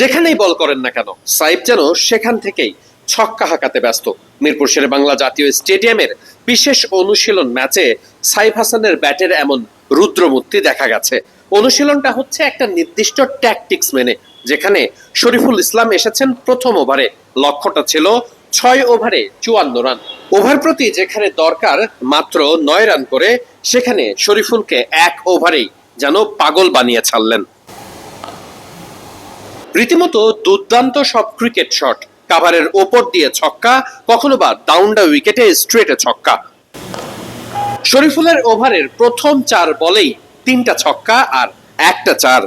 যেখানেই বল করেন না কেন সাইফ যেন সেখান থেকেই ছক্কা হাঁকাতে ব্যস্ত। মিরপুর শেরে বাংলা জাতীয় স্টেডিয়ামের বিশেষ অনুশীলন ম্যাচে সাইফ হাসানের ব্যাটের এমন রুদ্রমূর্তি দেখা গেছে। অনুশীলনটা হচ্ছে একটা নির্দিষ্ট ট্যাকটিক্স মেনে, যেখানে শরীফুল ইসলাম এসেছেন প্রথম ওভারে। লক্ষ্যটা ছিল ছয় ওভারে চুয়ান্ন রান। ওভার প্রতি যেখানে দরকার মাত্র নয় রান করে, সেখানে শরীফুলকে এক ওভারেই যেন পাগল বানিয়ে ছাড়লেন। রীতিমতো দুর্দান্ত সব ক্রিকেট শট কাভারের ওপর দিয়ে ছক্কা, কখনো বা ডাউন উইকেটে স্ট্রেটে ছক্কা। শরীফুলের ওভারের প্রথম চার বলেই তিনটা ছক্কা আর একটা চার।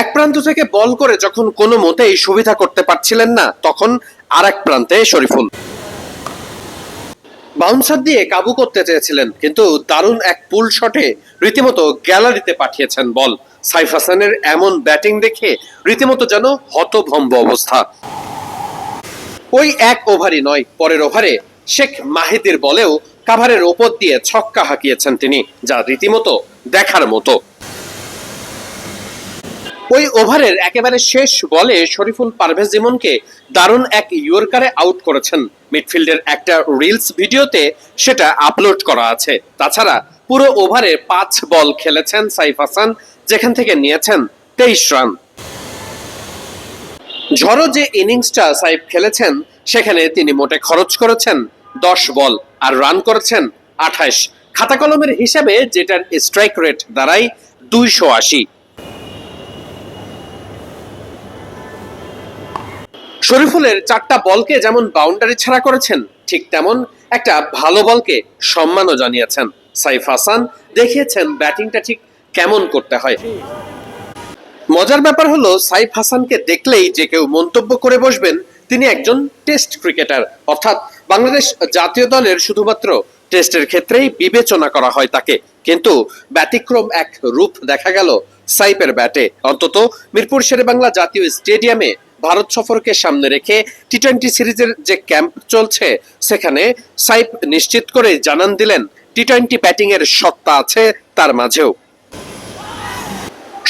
এক প্রান্ত থেকে বল করে যখন কোনো মতেই সুবিধা করতে পারছিলেন না, তখন আর এক প্রান্তে শরীফুল। বাউন্সার দিয়ে কাবু করতে চেয়েছিলেন, কিন্তু দারুণ এক পুল শটে রীতিমতো গ্যালারিতে পাঠিয়েছেন বল। সাইফ হাসানের এমন ব্যাটিং দেখে রীতিমতো যেন হতভম্ব অবস্থা। ওই এক ওভারই নয়, পরের ওভারে শেখ মাহিদির বলেও কাভারের ওপর দিয়ে ছক্কা হাঁকিয়েছেন তিনি, যা রীতিমতো দেখার মতো। ওই ওভারের একেবারে শেষ বলে শরীফুল পারভেজ জিমনকে দারুণ এক ইয়র্কারে আউট করেছেন মিডফিল্ডের একটা রিলস ভিডিওতে সেটা আপলোড করা আছে। তাছাড়া পুরো ওভারে পাঁচ বল খেলেছেন সাইফ হাসান, যেখান থেকে নিয়েছেন তেইশ রান। ঝড়ো যে ইনিংসটা সাইফ খেলেছেন, সেখানে তিনি মোটে খরচ করেছেন দশ বল আর রান করেছেন আঠাশ খাতা কলমের হিসাবে যেটার স্ট্রাইক রেট দাঁড়ায় দুইশো আশি। শরীফুলের চারটা বলকে যেমন বাউন্ডারি ছাড়া করেছেন, ঠিক তেমন একটা ভালো বলকে সম্মানও জানিয়েছেন। সাইফ হাসান দেখিয়েছেন ব্যাটিংটা ঠিক কেমন করতে হয়। মজার ব্যাপার হলো, সাইফ হাসানকে দেখলেই যে কেউ মন্তব্য করে বসবেন, তিনি একজন টেস্ট ক্রিকেটার অর্থাৎ বাংলাদেশ জাতীয় দলের শুধুমাত্র টেস্টের ক্ষেত্রেই বিবেচনা করা হয় তাকে। কিন্তু ব্যতিক্রম এক রূপ দেখা গেল সাইফের ব্যাটে। অন্তত মিরপুর শেরে বাংলা জাতীয় স্টেডিয়ামে ভারত সফরকে সামনে রেখে টি টোয়েন্টি সিরিজের যে ক্যাম্প চলছে, সেখানে সাইফ নিশ্চিত করে জানান দিলেন টি টোয়েন্টি ব্যাটিং এর সত্তা আছে তার মাঝেও।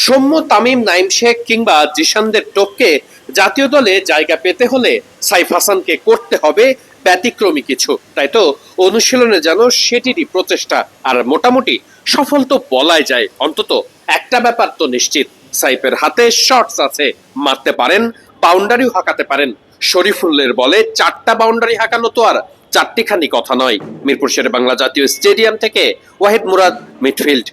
সৌম্য তামিম, নাইম শেখ কিংবা জিশানদের টপকে জাতীয় দলে জায়গা পেতে হলে সাইফ হাসানকে করতে হবে ব্যতিক্রমী কিছু। তাই তো, অনুশীলনে যেন সেটিরই প্রচেষ্টা, আর মোটামুটি সফল তো বলাই যায়। অন্তত একটা ব্যাপার তো নিশ্চিত, সাইফের হাতে শর্টস আছে, মারতে পারেন বাউন্ডারিও হাঁকাতে পারেন। শরীফুল্লের বলে চারটা বাউন্ডারি হাঁকানো তো আর চারটিখানি কথা নয়। মিরপুর শেরে বাংলা জাতীয় স্টেডিয়াম থেকে ওয়াহিদ মুরাদ, মিডফিল্ড।